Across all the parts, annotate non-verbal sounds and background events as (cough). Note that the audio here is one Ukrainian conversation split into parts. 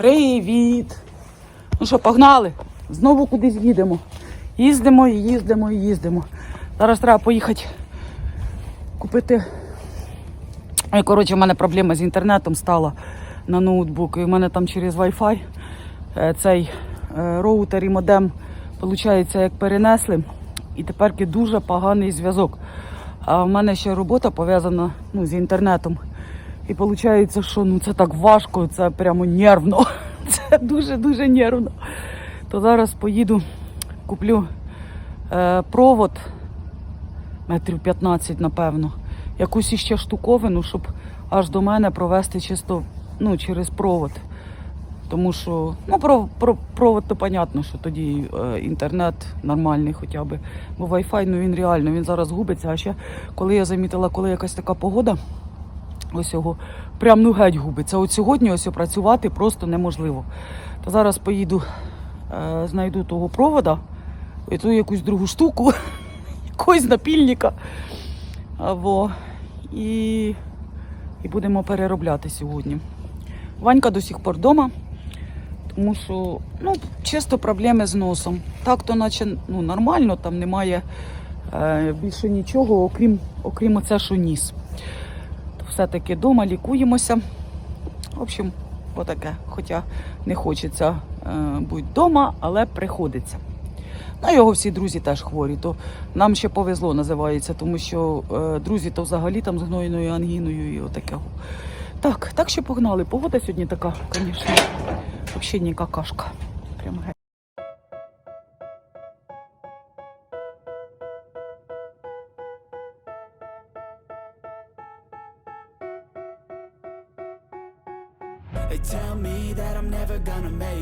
Привіт! Ну що, погнали? Знову кудись їдемо. Їздимо і їздимо і їздимо. Зараз треба поїхати купити. Ой, коротше, в мене проблема з інтернетом стала на ноутбук. І в мене там через Wi-Fi е, цей е, роутер і модем, виходить, як перенесли. І тепер дуже поганий зв'язок. А в мене ще робота пов'язана ну, з інтернетом. І виходить, що ну, це так важко, це прямо нервно. (laughs) Це дуже-дуже нервно. То зараз поїду, куплю е, провод метрів 15, напевно. Якусь іще штуковину, щоб аж до мене провести чисто ну, через провод. Тому що ну, про, про, провод то понятно, що тоді е, інтернет нормальний хоча б. Бо Wi-Fi, ну він реально, він зараз губиться. А ще коли я замітила, коли якась така погода, ось його прям ну геть губиться. От сьогодні ось працювати просто неможливо. То зараз поїду, е, знайду того провода, і ту якусь другу штуку, (laughs) якогось напільника. А, Во. І, і будемо переробляти сьогодні. Ванька до сих пор вдома, тому що ну, чисто проблеми з носом. Так то наче ну, нормально, там немає е, більше нічого, окрім, окрім оце, що ніс. Все-таки вдома лікуємося. В общем, отаке. Хоча не хочеться е, бути вдома, але приходиться. Ну, його всі друзі теж хворі, то нам ще повезло, називається, тому що е, друзі то взагалі там з гнойною ангіною і отакого. Так, так що погнали. Погода сьогодні така, звісно, взагалі кашка. Прямо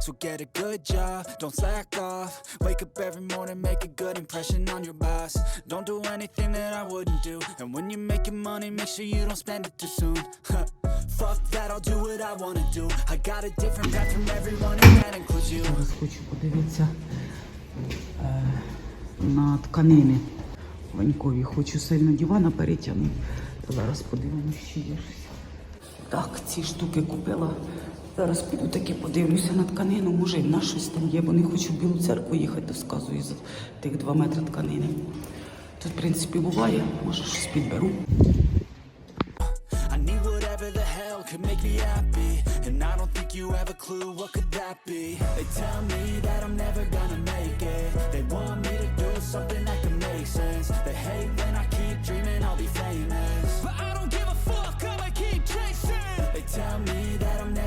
So get a good job, don't slack off Wake up every morning, make a good impression on your boss Don't do anything that I wouldn't do And when you're making money, make sure you don't spend it too soon Fuck that, I'll do what I wanna do I got a different path from everyone and that includes you е, на тканини Ванькові. Хочу сильно дивана перетягнути. Зараз подивимося, чи є. Так, ці штуки купила. Зараз піду таки подивлюся на тканину. Може, в нас щось там є, бо не хочу в Білу церкву їхати, то сказую за тих два метри тканини. Тут, в принципі, буває, може щось підберу. Tell me that I'm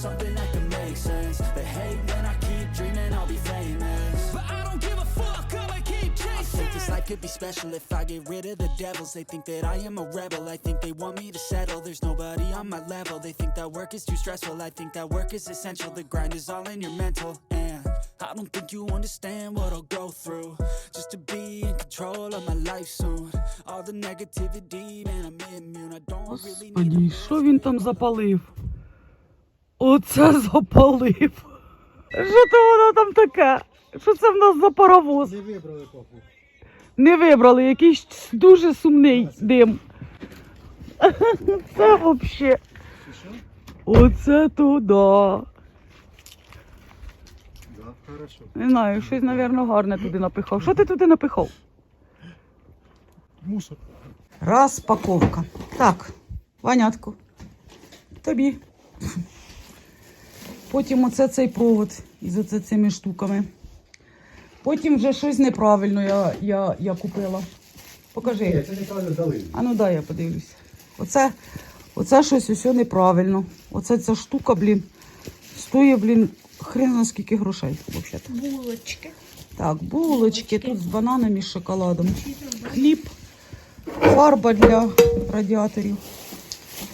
something that could make sense They hate when I keep dreaming I'll be famous But I don't give a fuck, I'ma keep chasing I think this life could be special if I get rid of the devils They think that I am a rebel, I think they want me to settle There's nobody on my level, they think that work is too stressful I think that work is essential, the grind is all in your mental And I don't think you understand what I'll go through Just to be in control of my life soon All the negativity, man, I'm immune I don't really need Господи, що він там запалив? Оце запалив. Що то воно там таке? Що це в нас за паровоз? Не вибрали поки. Не вибрали, якийсь дуже сумний дим. Це взагалі. Оце туди. Да. Не знаю, щось, мабуть, гарне туди напихав. Що ти туди напихав? Мусор. Розпаковка. Так, Ванятку. Тобі. Потім оце цей провод із оце цими штуками. Потім вже щось неправильно я, я, я купила. Покажи. Ні, це неправильно дали. А ну дай я подивлюся. Оце, оце щось усе неправильно. Оце ця штука, блін, стоїть, блін, хрен на скільки грошей, взагалі. булочки. Так, булочки тут з бананами і шоколадом. Хліб, фарба для радіаторів.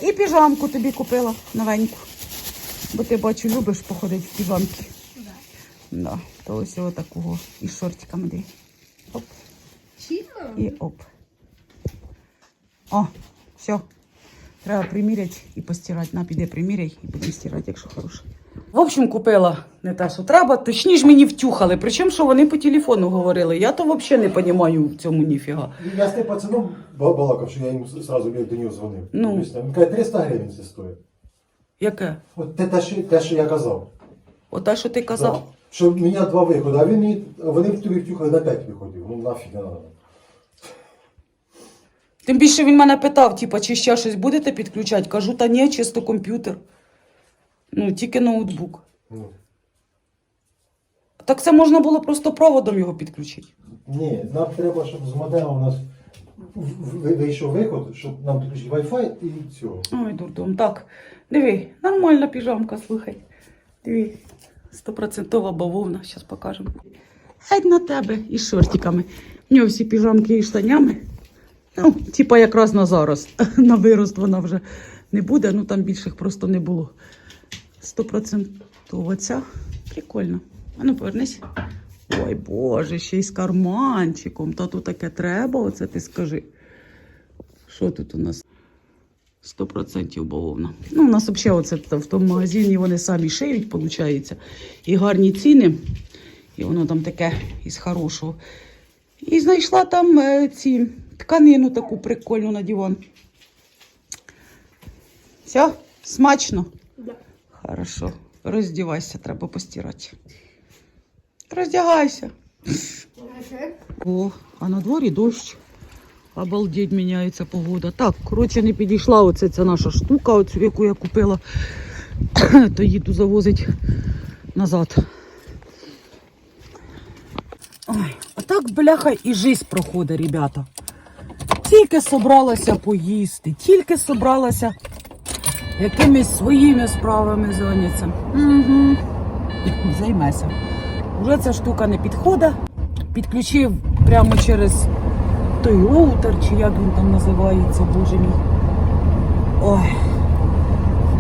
І піжамку тобі купила новеньку. Бо ти бачу, любиш походити в піжамки. Да. Да, то ось його такого із шортиками. Диви. Оп, Чітко? і оп. О, все. Треба приміряти і постирати. На, піде приміряй і будемо стирати, якщо хороше. В общем, купила не те, що треба, точніше мені втюхали. Причому, що вони по телефону говорили. Я то взагалі не розумію в цьому ніфіга. Я з тим пацаном балакав, що я зразу як до нього дзвонив. Ну. Він каже, 300 гривень це стоїть. Яке? От те, те, що, те, що я казав. Оте, що ти казав. Да. Що в мене два виходи, а він мені, вони в тобі втюхали на 5 виходів. Ну нафіг не треба. Тим більше він мене питав, типа, чи ще щось будете підключати? Кажу, та ні, чисто комп'ютер. Ну, тільки ноутбук. Ну. Так це можна було просто проводом його підключити. Ні, нам треба, щоб з модема у нас вийшов виход, щоб нам підключити Wi-Fi і цього. Ой, дурдом. Так, диви, нормальна піжамка, слухай. Диви, стопроцентова бавовна, зараз покажемо. Геть на тебе із шортиками. У нього всі піжамки і штанями. Ну, типа якраз на зараз. (laughs) На вирост вона вже не буде, ну там більших просто не було. Стопроцентова ця. Прикольно. А ну повернись. Ой Боже, ще й з карманчиком. Та тут таке треба, оце ти скажи. Що тут у нас? 100% бавовна. Ну, у нас взагалі оце в тому магазині вони самі шиють, виходить. І гарні ціни. І воно там таке із хорошого. І знайшла там е, ці тканину таку прикольну на диван. Все, смачно? Да. Хорошо. Роздівайся, треба постирати. Роздягайся. О, а на дворі дощ. Обалдеть, міняється погода. Так, коротше, не підійшла оця ця наша штука, оцю, яку я купила, (coughs) то їду завозить назад. Ой, а так, бляха, і жизнь проходить, ребята. Тільки собралася поїсти, тільки собралася якимись своїми справами зайнятися. Угу. Займайся. Вже ця штука не підходить. Підключив прямо через той роутер, чи як він там називається, боже мій. Ой.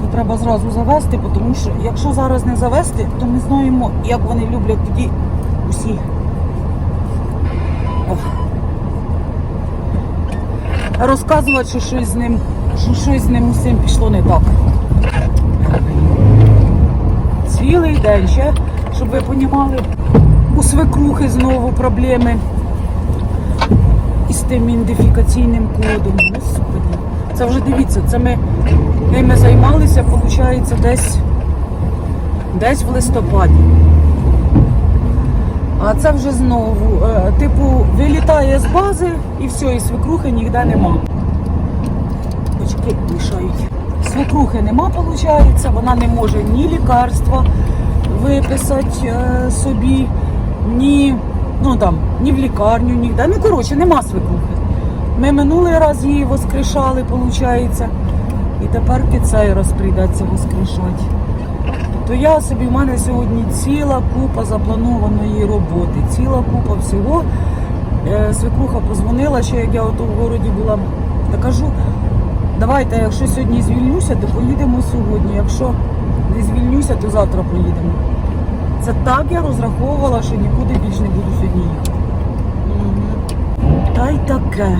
То треба зразу завести, тому що якщо зараз не завести, то ми знаємо, як вони люблять тоді усі. Розказувати, що щось з ним, що щось з ним усім пішло не так. Цілий день ще, щоб ви понімали, у свекрухи знову проблеми із тим ідентифікаційним кодом. Господи. Це вже дивіться, це ми ними займалися, виходить, десь, десь в листопаді. А це вже знову, е, типу, вилітає з бази і все, і свекрухи ніде нема. Очки мішають. Свекрухи нема, виходить, вона не може ні лікарства виписати е, собі, ні, ну там, ні в лікарню, ніде. Ну, коротше, нема свекрухи. Ми минулий раз її воскрешали, виходить, і тепер раз прийдеться воскрешати. То я собі, в мене сьогодні ціла купа запланованої роботи, ціла купа всього. Е, свекруха позвонила, ще як я ото в городі була. Та кажу, давайте, якщо сьогодні звільнюся, то поїдемо сьогодні. Якщо не звільнюся, то завтра поїдемо. Це так я розраховувала, що нікуди більше не буду сьогодні їхати. Та й таке.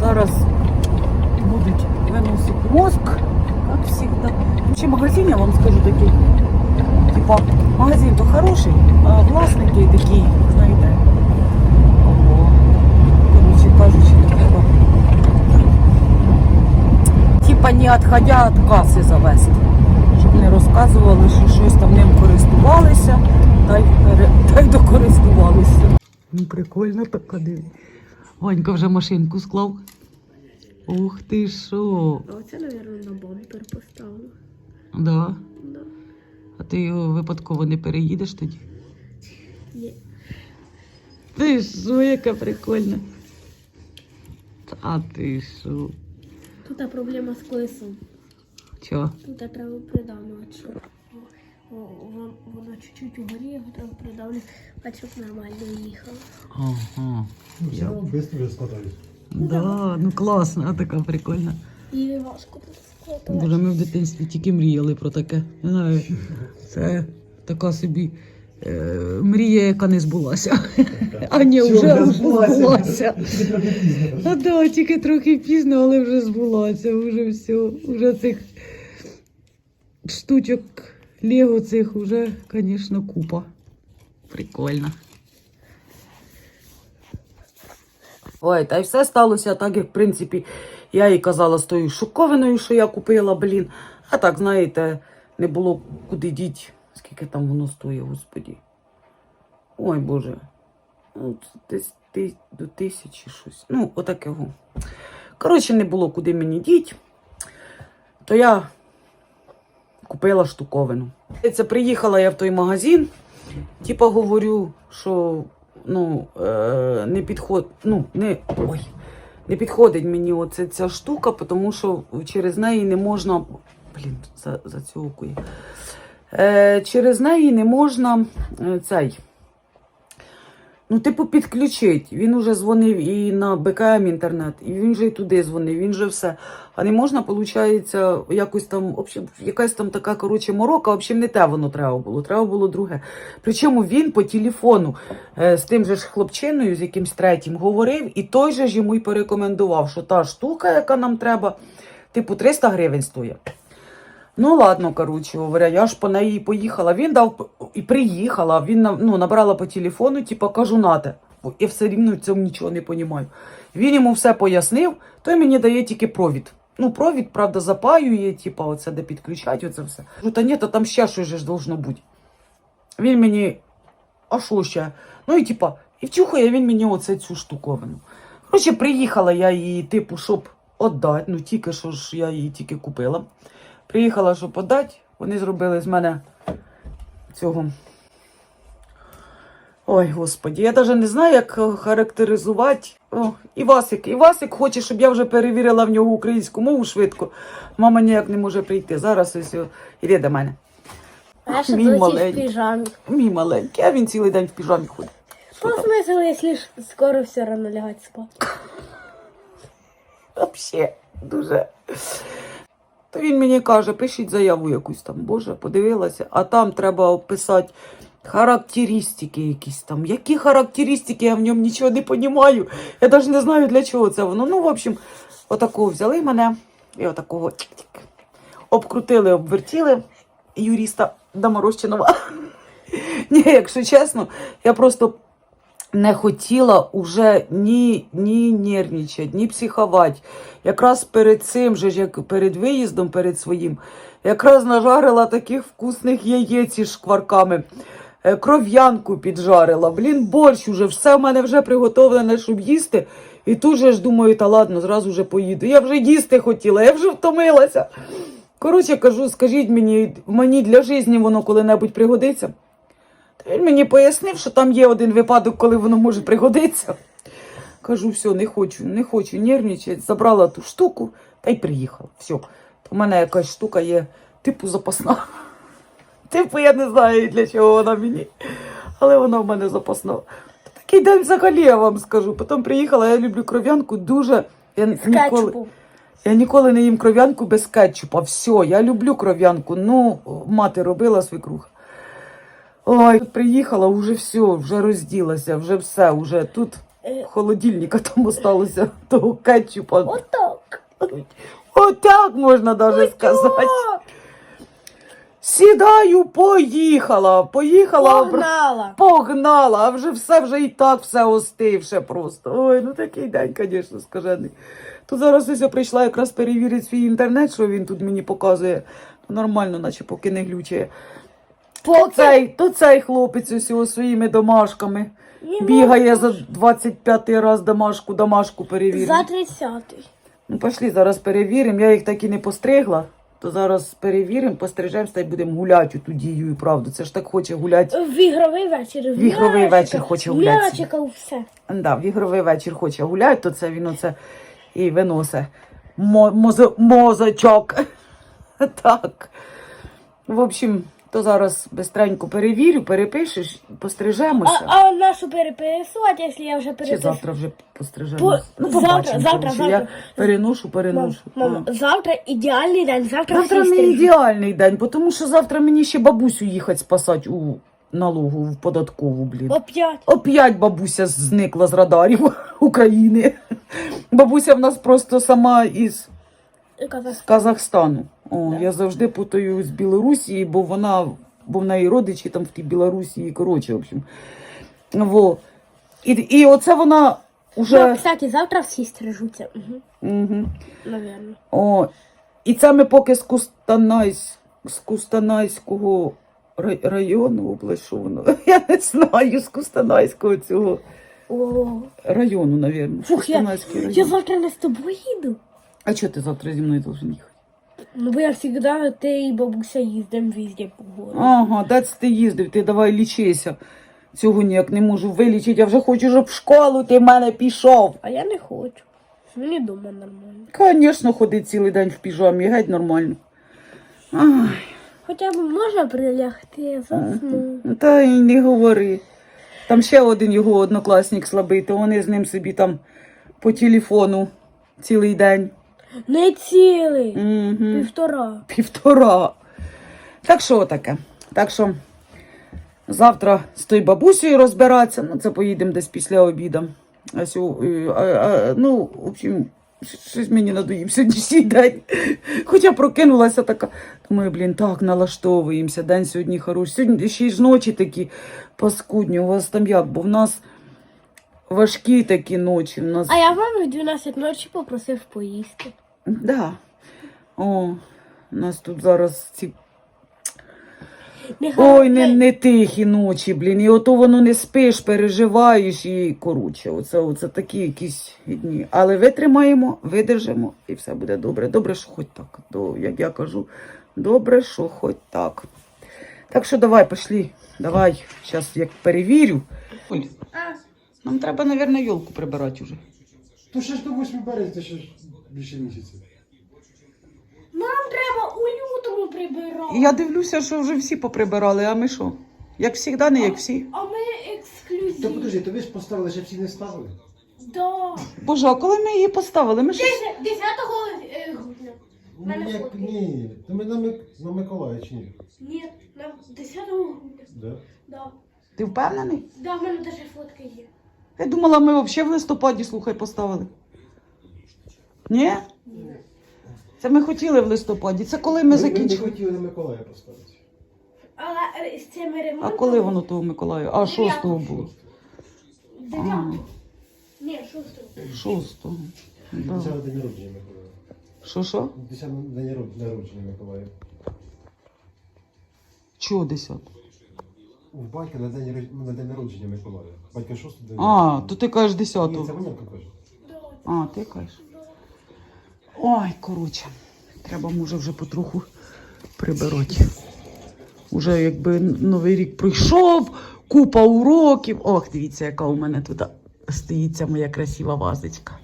Зараз будуть виносити мозк, як завжди. Ще магазин, я вам скажу такий. Типа, магазин то хороший, а власники такі, знаєте. Ого. Коротше кажучи, то треба. Типа не відходя від каси завести. Щоб не розказували, що щось там ним користувалися, та й, та й докористувалися. Ну, прикольно така диви. Ванька вже машинку склав. Ух ти що. Оце, мабуть, на бампер поставлю. Да. Да. А ти його випадково не переїдеш тоді? Ні. Ти що, яка прикольна. Та ти що? Тут проблема з колесом. Чого? Тут треба придавлювати, щоб воно чуть-чуть угорі, його треба придавлювати, а щоб нормально їхало. Ага. Ну, Все одно швидко складають. Да, ну класна, така прикольна. І важко тут. Боже, ми в дитинстві тільки мріяли про таке. Не знаю, це така собі мрія, яка не збулася. А ні, вже, збулася? збулася. Тільки трохи пізно. А да, тільки трохи пізно, але вже збулася. Вже все. Вже цих штучок Лего цих вже, звісно, купа. Прикольно. Ой, та й все сталося так, як в принципі я їй казала з тою шоковиною, що я купила, блін. А так, знаєте, не було куди діть. Скільки там воно стоїть, господі. Ой, Боже. Ну, десь ти- до тисячі щось. Ну, отакого. Коротше, не було куди мені діть. То я купила штуковину. Це приїхала я в той магазин. Типа говорю, що ну, е, не підход, ну, не, ой, не підходить мені оце ця штука, тому що через неї не можна. Блін, за, за цю Е, через неї не можна е, цей. Ну, типу, підключить. Він уже дзвонив і на БКМ інтернет, і він же і туди дзвонив, він же все. А не можна, виходить, якось там, общем, якась там така, коротше, морока, в общем, не те воно треба було, треба було друге. Причому він по телефону е, з тим же ж хлопчиною, з якимсь третім, говорив, і той же ж йому й порекомендував, що та штука, яка нам треба, типу, 300 гривень стоїть. Ну, ладно, коротше говоря, я ж по неї поїхала. Він дав і приїхала. Він ну, набрала по телефону, типу, кажу, нате. Я все рівно в цьому нічого не розумію. Він йому все пояснив, той мені дає тільки провід. Ну, провід, правда, запаює, типу, оце де підключать, оце все. Кажу, та ні, то там ще щось ж должно бути. Він мені, а що ще? Ну і типа, і вчухає він мені оце цю штуковину. Коротше, приїхала я її, типу, щоб віддати. Ну, тільки що ж я її тільки купила. Приїхала, щоб подати, вони зробили з мене цього. Ой, господі, я навіть не знаю, як характеризувати. О, Івасик. Івасик хоче, щоб я вже перевірила в нього українську мову швидко. Мама ніяк не може прийти. Зараз ось іде до мене. Наша Мій в маленький. Мій маленький, а він цілий день в піжамі ходить. Що смисл, якщо ж скоро все одно лягати спати? Вообще, дуже. То він мені каже, пишіть заяву якусь там, Боже, подивилася, а там треба описати характеристики якісь там. Які характеристики, я в ньому нічого не розумію. Я навіть не знаю, для чого це воно. Ну, в общем, отакого взяли мене і отакого обкрутили, обвертіли юриста Доморощенова. (laughs) Ні, якщо чесно, я просто не хотіла уже ні, ні нервничати, ні психувати. Якраз перед цим, же, як перед виїздом, перед своїм, якраз нажарила таких вкусних яєць із шкварками. Е, Кров'янку піджарила. Блін, борщ уже, все в мене вже приготовлене, щоб їсти. І тут же ж думаю, та ладно, зразу вже поїду. Я вже їсти хотіла, я вже втомилася. Коротше, кажу, скажіть мені, мені для життя воно коли-небудь пригодиться. Він мені пояснив, що там є один випадок, коли воно може пригодитися. Кажу, все, не хочу, не хочу нервничати. Забрала ту штуку та й приїхала. Все. В мене якась штука є, типу запасна. Типу, я не знаю, для чого вона мені. Але вона в мене запасна. Такий день взагалі я вам скажу. Потім приїхала, я люблю кров'янку дуже. Я ніколи, я ніколи не їм кров'янку без кетчупа. Все, я люблю кров'янку. Ну, мати робила свекруха. Ой, приїхала, вже все, вже розділася, вже все, вже тут Е. холодильника там осталося того кетчупа. Отак. Отак можна навіть сказати. Сідаю, поїхала. Поїхала. Погнала. Погнала, а вже все вже і так все остивше просто. Ой, ну такий день, звісно, скажений. Тут зараз ось я прийшла якраз перевірити свій інтернет, що він тут мені показує. Нормально, наче поки не глючає. То цей, то цей хлопець ось своїми домашками Ні, бігає за 25 раз домашку, домашку. За 30-й. Ну, пішли, зараз перевіримо. Я їх так і не постригла. То зараз перевіримо, пострижемося та й будемо гуляти у ту дію, правду. Це ж так хоче гуляти. В ігровий вечір. В ігровий вечір хоче гуляти. М'ячика, все. Да, в ігровий вечір хоче гуляти, то це він оце і виносить мо- моз- мозочок. (laughs) Так. В общем, то зараз бистренько перевірю, перепишеш, пострижемося. а нашу переписувати, якщо я вже Чи перепишу? завтра вже пострижемося? По- Ну, завтра, побачимо. завтра, коротше. завтра. Я переношу, Мам, переношу. мам, завтра ідеальний день, завтра, Завтра всі не стрижуть. ідеальний день, тому що завтра мені ще бабусю їхати спасати у налогу в податкову, блін. Опять. Оп'ять бабуся зникла з радарів (laughs) України. Бабуся в нас просто сама із Казахстан. Казахстану. О, Я завжди путаю з Білорусі, бо вона, бо в неї родичі там в тій Білорусі, коротше, в общем. Во. І, і оце вона Ну, кстати, завтра всі стрижуться. Угу. Угу. Наверно. О, і це ми поки з, Кустанайсь, з Кустанайського району, область, що воно? (laughs) Я не знаю, з Кустанайського цього О, району, навірно. Фух, я, район. я завтра не з тобою їду. А чого ти завтра зі мною должен їхати? Ну, бо я завжди, ти і бабуся їздимо везде по городу. Ага, де це ти їздив, ти давай лічися. Цього ніяк не можу вилічити, я вже хочу, щоб в школу ти в мене пішов. А я не хочу. Мені вдома нормально. Звісно, ходить цілий день в піжамі, геть нормально. Ай, Хоча б можна прилягти, засну. ну та й не говори. Там ще один його однокласник слабий, то вони з ним собі там по телефону цілий день. Не цілий. Угу. Півтора. Півтора. Так що таке? Так що завтра з тою бабусею розбиратися. Ну, це поїдемо десь після обіду. А, сьо- е, а, а, ну, в общем, щось мені надоїв сьогоднішній день. (laughs) Хоча прокинулася така. Думаю, блін, так, налаштовуємося. День сьогодні хороший. Сьогодні ще й ж ночі такі паскудні. У вас там як? Бо в нас важкі такі ночі. В нас... А я маму в 12 ночі попросив поїсти. Да. О, у нас тут зараз ці Нехай- Ой, не, не тихі ночі, блін. І ото воно не спиш, переживаєш і коротше. Оце, оце такі якісь дні. Але витримаємо, видержимо і все буде добре. Добре, що хоч так. То, як я кажу, добре, що хоч так. Так що давай, пішли. Давай, зараз як перевірю. Нам треба, мабуть, йолку прибирати вже. То ще ж до 8 березня, це ще ж більше місяця. Нам треба у лютому прибирати. Я дивлюся, що вже всі поприбирали, а ми що? Як завжди, не як всі. А ми Та ексклюзив. подожди, то ви ж поставили, ще всі не ставили? Да. Боже, а коли ми її поставили? Ми ж 10 е, грудня. Ну, Мене як фотки. ні. То ми на, Мик... на Миколая чи ні? Ні, нам 10 грудня. Да? Да. Ти впевнений? Да, в мене теж фотка є. Я думала, ми взагалі в листопаді, слухай, поставили. Ні? Це ми хотіли в листопаді. Це коли ми Ми закінчили. не хотіли Миколая поставити. Але е, з цими А ремонтами... коли воно того Миколаю? А шостого було. Дев'ятого. Ні, шостого. Шостого. Да. 10 день народження Миколая. Що що? 10 день народження Миколая. Чого десятого? У батька на день, род- на день народження Миколая. Батька 6 день. А, то ти кажеш Ні, це десятого. Ванянка каже. А, ти кажеш. Ой, коротше, треба може вже потроху прибирати. Уже якби новий рік пройшов, купа уроків. Ох, дивіться, яка у мене тут стоїть ця моя красива вазочка.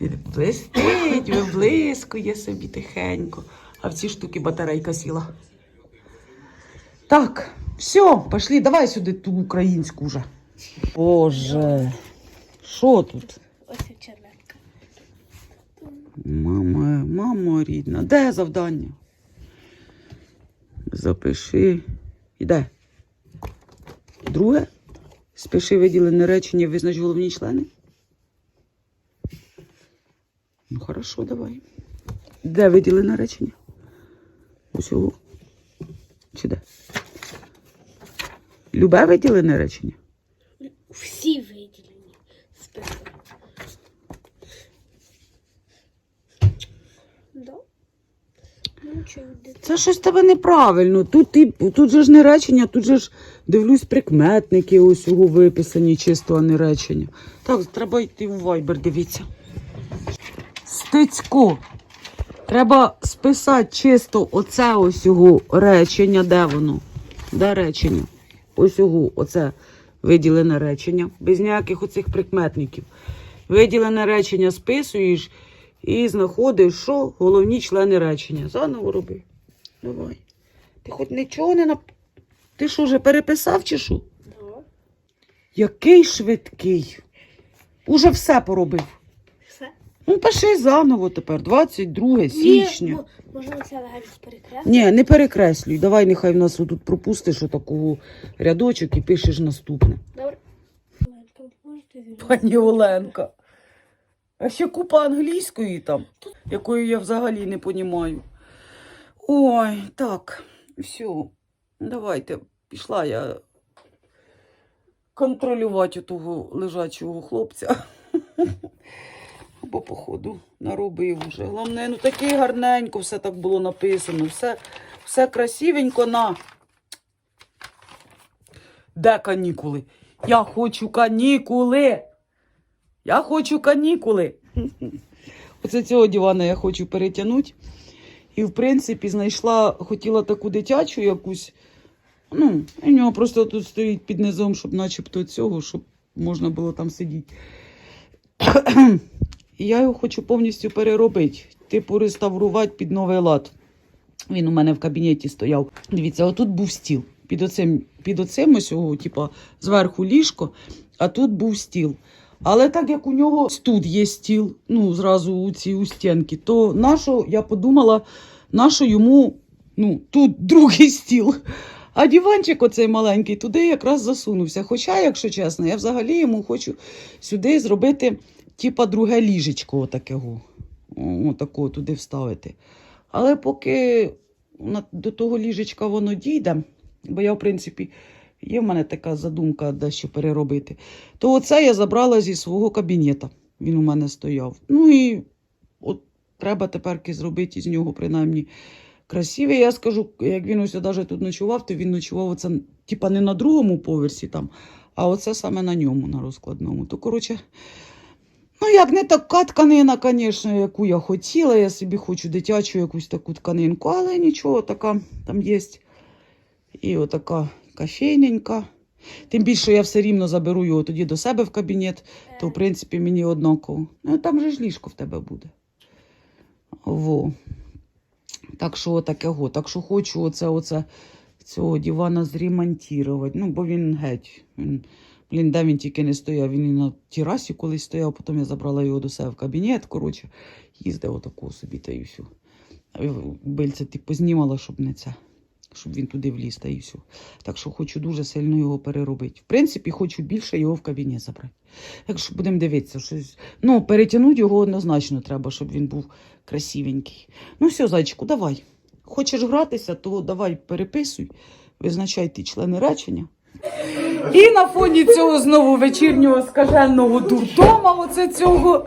І Блистить, виблискує собі тихенько. А в ці штуки батарейка сіла. Так, все, пішли, давай сюди ту українську вже. Боже, що тут? Ось чернетка. Мама, мамо рідна, де завдання? Запиши. Іде. Друге. Спиши виділене речення, визнач головні члени. Ну, хорошо, давай. Де виділене речення? Ось його. Чи де? Любе виділене речення? Всі виділені. Да. Ну. Це щось в тебе неправильно. Тут, і, тут же ж не речення, тут же ж дивлюсь прикметники ось його виписані чисто, а не речення. Так, треба йти у Viber, дивіться. Стецько. Треба списати чисто оце ось його речення. Де воно? Де речення? Ось оце виділене речення. Без ніяких оцих прикметників. Виділене речення списуєш і знаходиш, що головні члени речення. Заново роби. Давай. Ти хоч нічого не нап... Ти що вже переписав чи що? Да. Який швидкий. Уже все поробив. Ну, пиши заново тепер, 22 січня. Мо- Можна це легенько перекреслити? Ні, не перекреслюй. Давай нехай в нас тут пропустиш отакого рядочок і пишеш наступне. Добре. Пані Оленка. А ще купа англійської там, якої я взагалі не понімаю. Ой, так, все. Давайте, пішла я контролювати того лежачого хлопця. Бо, походу, наробив вже. Головне, ну таке гарненько, все так було написано, все, все красивенько на. Де канікули? Я хочу канікули. Я хочу канікули. (laughs) Оце цього дивана я хочу перетягнути. І, в принципі, знайшла, хотіла таку дитячу якусь. Ну, і в нього просто тут стоїть під низом, щоб начебто цього, щоб можна було там сидіти. І я його хочу повністю переробити, типу реставрувати під новий лад. Він у мене в кабінеті стояв. Дивіться, отут був стіл. Під оцим, під оцим ось, о, типа, зверху ліжко, а тут був стіл. Але так як у нього тут є стіл, ну, зразу у ці у стінки, то нащо, я подумала, нащо йому ну, тут другий стіл. А диванчик оцей маленький туди якраз засунувся. Хоча, якщо чесно, я взагалі йому хочу сюди зробити, типа, друге ліжечко отакого. Отакого туди вставити. Але поки до того ліжечка воно дійде, бо я, в принципі, є в мене така задумка дещо переробити, то оце я забрала зі свого кабінета. Він у мене стояв. Ну і от треба тепер зробити з нього принаймні красивий. Я скажу, як він ось навіть тут ночував, то він ночував оце, типа не на другому поверсі там, а оце саме на ньому, на розкладному. То, коротше, ну як не така тканина, звісно, яку я хотіла. Я собі хочу дитячу якусь таку тканинку, але нічого, така там є. І отака кофейненька. Тим більше я все рівно заберу його тоді до себе в кабінет, то в принципі мені однаково. Ну там же ж ліжко в тебе буде. Во. Так що таке го. Так що хочу оце, оце цього дивана зремонтувати. Ну, бо він геть. Блін, він тільки не стояв. Він і на терасі колись стояв, потім я забрала його до себе в кабінет. Коротше, їздив отаку собі та і все. Бильце типу знімала, щоб не це. Щоб він туди вліз та і все. Так що хочу дуже сильно його переробити. В принципі, хочу більше його в кабінет забрати. Якщо будемо дивитися, щось. Ну, перетягнути його однозначно треба, щоб він був красивенький. Ну, все, зайчику, давай. Хочеш гратися, то давай переписуй, визначай ті члени речення. І на фоні цього знову вечірнього скаженого дурдома, оце цього.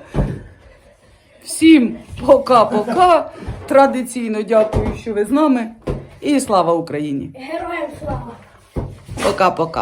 Всім пока-пока. Традиційно дякую, що ви з нами. І слава Україні! Героям слава! Пока-пока.